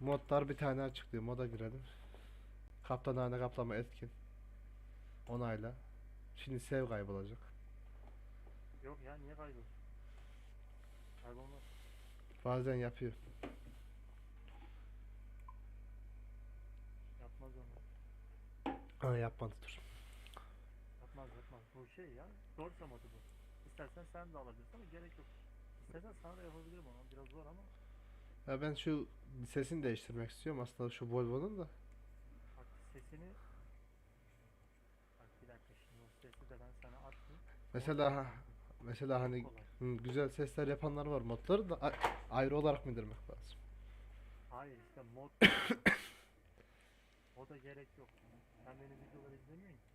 Modlar bir tane açıklıyor. Moda girelim. Kaptanhane kaplama etkin. Onayla. Şimdi sev kaybolacak. Yok ya niye kaybolur? Kaybolmaz. Bazen yapıyor. Yapmaz onu. Ha yapmadı dur. Yapmaz yapmaz. Bu şey ya. Dorsa modu bu. İstersen sen de alabilirsin ama gerek yok. İstersen sana da yapabilirim onu. Biraz zor. Ya ben şu sesini değiştirmek istiyorum aslında şu Volvo'nun da. Bak sesini Bak bir dakika şimdi o sesi de ben sana atayım. Mesela ha- mesela hani Kolay. hı, güzel sesler yapanlar var modları da a- ayrı olarak mı indirmek lazım? Hayır işte mod O da gerek yok. Sen benim videoları izlemiyorsun ki.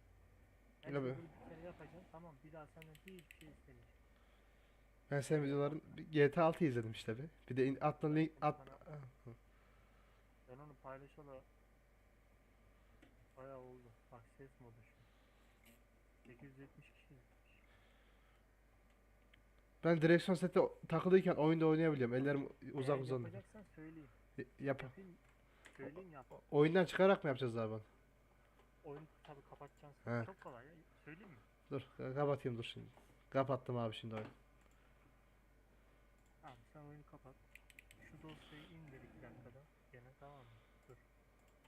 Ben bir kere yapacaksın tamam bir daha senden hiçbir şey istemeyeceğim. Ben senin videoların GTA 6 izledim işte bir. Bir de in, link at. Ben onu paylaşalı bayağı oldu. Bak ses modu şu. 870 kişi izlemiş. Ben direksiyon seti takılıyken oyunda oynayabiliyorum. Ellerim uzak Eğer uzak. yapacaksan söyleyeyim. Y- Yap. Yapayım. Söyleyeyim yap. Oyundan çıkarak mı yapacağız abi? Oyunu tabi kapatacaksın. He. Çok kolay ya. Söyleyeyim mi? Dur e, kapatayım dur şimdi. Kapattım abi şimdi oyunu. Oyunu kapat. Şu dosyayı indir 2 dakikada.